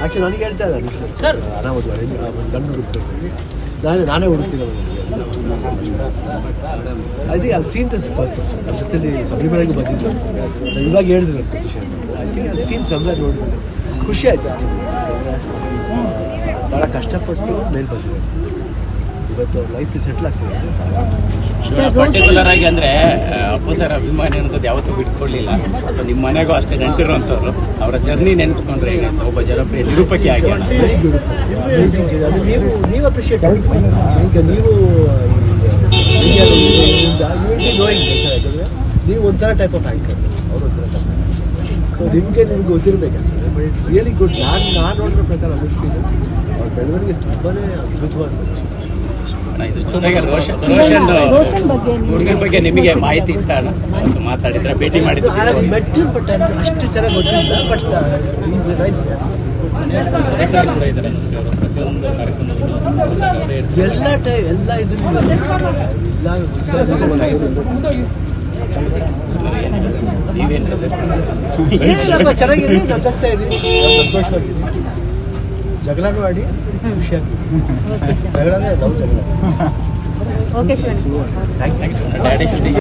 Actually ನನಗೆ ಹೇಳ್ತಾ ಇದ್ದಾರೆ. ಸರ್ ಆರಾಮ ಗಂಡು ಹುಡುಕ್ಬೇಕು. ನಾನು ನಾನೇ ಹುಡುಕ್ತೀನಿ I think I seen this person ಜೊತೆಲಿ ಸಬ್ಲಿಮರಾಗಿ ಬಂದಿದ್ದು. ಇವಾಗ ಹೇಳಿದ್ರು ಐ ಥಿಂಕ್ ಐ ಸೀನ್ ಸಮಯ ನೋಡಿದ್ರು ಖುಷಿ ಆಯಿತು ಭಾಳ ಕಷ್ಟಪಟ್ಟು ಮೇಲೆ ಬಂದಿದೆ. ಇವತ್ತು ಲೈಫ್ ಸೆಟ್ಲ್ ಆಗ್ತಿದೆ. ಪರ್ಟಿಕ್ಯುಲರ್ ಆಗಿ ಅಂದ್ರೆ ಅಪ್ಪು ಸರ್ ಅಭಿಮಾನಿ ಅನ್ನೋದು ಯಾವತ್ತೂ ಬಿಟ್ಕೊಳ್ಳಿಲ್ಲ ಸೊ ನಿಮ್ಮ ಮನೆಗೂ ಅಷ್ಟೇ ನೆಂಟಿರುವಂಥವ್ರು ಅವರ ಜರ್ನಿ ನೆನಪಿಸ್ಕೊಂಡ್ರೆ ಈಗ ಒಬ್ಬ ಜನಪ್ರಿಯ ನಿರೂಪಕಿ ಆಗಿ ನೀವು ನೀವು ಅಪ್ರಿಷಿಯೇಟ್ ಈಗ ನೀವು ನೀವು ಒಂಥರ ಟೈಪ್ ಆಫ್ ಆ್ಯಂಕರ್ ಅವರು ಒಂಥರ ಸೊ ನಿಮಗೆ ನಿಮ್ಗೆ ಗೊತ್ತಿರಬೇಕಾಗ್ತದೆ ಬಟ್ ಇಟ್ಸ್ ರಿಯಲಿ ಗುಡ್ ನಾನು ನಾನು ನೋಡಿರೋ ಪ್ರಕಾರ ಅನುಷ್ಠಿಗೆ ಅವ್ರ ಬೆಳವಣಿಗೆ ತುಂಬಾ ಅದ್ಭುತವಾದ ಹುಡುಗನ ಬಗ್ಗೆ ನಿಮಗೆ ಮಾಹಿತಿ ಇತ್ತ ಮಾತಾಡಿದ್ರೆ ಭೇಟಿ ಮಾಡಿದ್ರೆ ಬಟ್ ಅಷ್ಟು ಚೆನ್ನಾಗಿ ಗೊತ್ತಿಲ್ಲ ಬಟ್. ಎಲ್ಲ ಟೈಮ್ ಎಲ್ಲ ಇದನ್ನು ನೀವೇನ್ ಸಜೆಸ್ಟ್ ಏನಿಲ್ಲಪ್ಪ ಚೆನ್ನಾಗಿದೆ ಇದ್ದೀನಿ. ಸಂತೋಷವಾಗಿದ್ದೀನಿ ಜಗಳನೂ ಆಡಿ ಖುಷಿಯಾಗಿ ಜಗಳನೇ ಲವ್ ಜಗಳ. ಓಕೆ ಶಿವಣ್ಣ. Thank you